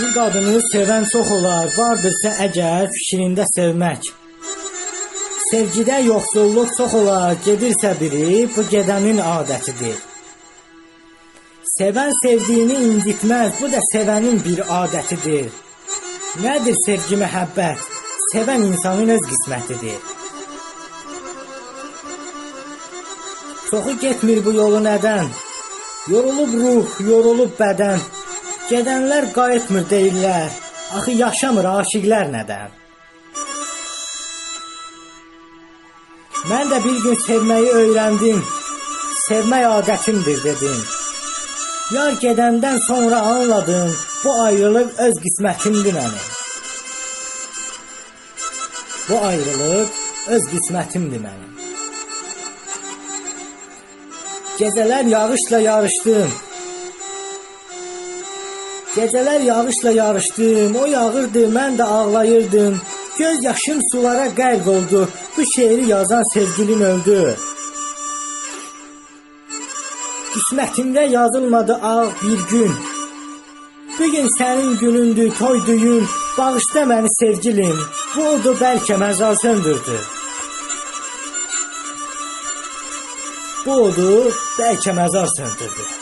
Bir qadını sevən çox olar, vardırsa əgər fikrində sevmək. Sevgidə yoxsulluq çox olar, gedirsə biri, bu gedənin adətidir. Sevən sevdiyini incitməz, bu da sevənin bir adətidir. Nədir sevgi, məhəbbət? Sevən insanın öz qismətidir. Çoxu getmir bu yolu nədən? Yorulub ruh, yorulub bədən. Gedənlər qayıtmır deyirlər. Axı yaşamır aşiqlər nədən? Mən də bir gün sevməyi öyrəndim. Sevmək adətimdir dedim. Yar gedəndən sonra anladım, bu ayrılıq öz qismətimdir mənim. Bu ayrılıq öz qismətimdir mənim. Gecələr yağışla yarışdım. Gecələr yağışla yarışdım. O yağırdı, mən də ağlayırdım. Göz yaşım sulara qərq oldu. Bu şeiri yazan sevgilim öldü. Qismətimdə yazılmadı ağ bir gün. Bu gün sənin günündür, toy düyün. Bağışla məni sevgilim. Bu odu bəlkə məzar söndürdü. Bu odu bəlkə məzar söndürdü.